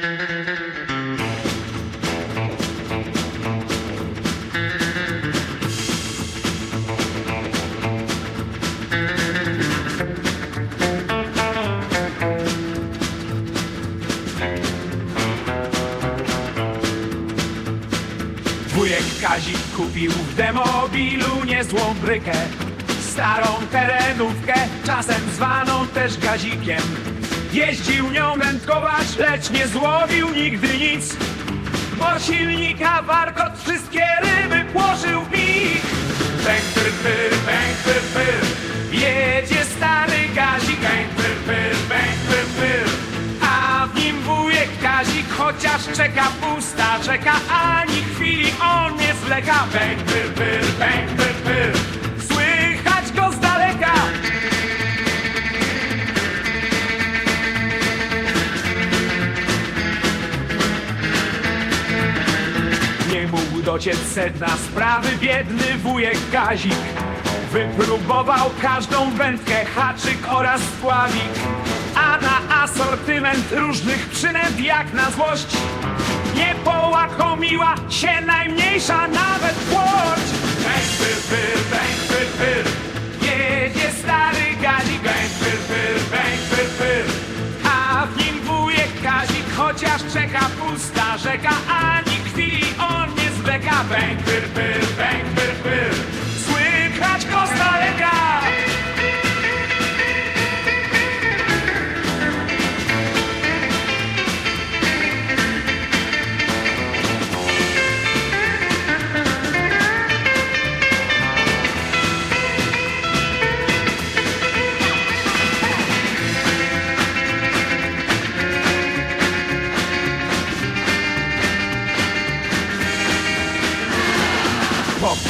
Wujek Kazik kupił w demobilu niezłą brykę Starą terenówkę, czasem zwaną też gazikiem. Jeździł nią wędkować, lecz nie złowił nigdy nic Bo silnika warkot wszystkie ryby płożył w nich Pęk, pyr, pyr, pęk, pyr, pyr Jedzie stary gazik Pęk, pyr, pyr, pęk, pyr, pyr A w nim wujek Kazik chociaż czeka pusta czeka Ani chwili on nie zwleka. Pęk, pyr, pyr, pęk, pyr, pyr Mógł dociec sedna sprawy biedny wujek Kazik. Wypróbował każdą wędkę, haczyk oraz spławik A na asortyment różnych przynęt jak na złość. Nie połakomiła się najmniejsza nawet płoć. Bęk, pyr, pyr, bęk, pyr, pyr Jedzie stary gazik Bęk, pyr, pyr, bęk, pyr, pyr A w nim wujek Kazik Chociaż czeka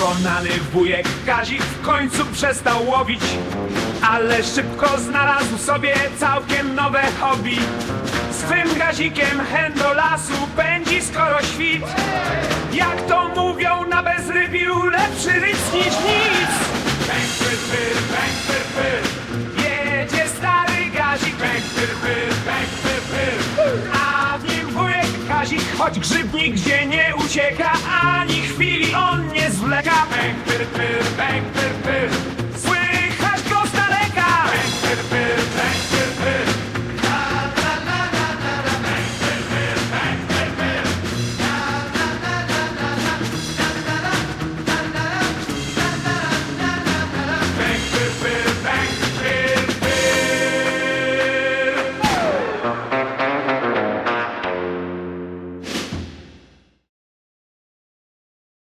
Pokonany wujek Kazik w końcu przestał łowić Ale szybko znalazł sobie całkiem nowe hobby. Swym gazikiem hen do lasu pędzi skoro świt. Jak to mówią na bezrybiu lepszy ryc niż nic Kazik Choć grzyb nigdzie nie ucieka Ani chwili on nie zwleka. Pęk, pyr, pyr, pęk, pyr, pyr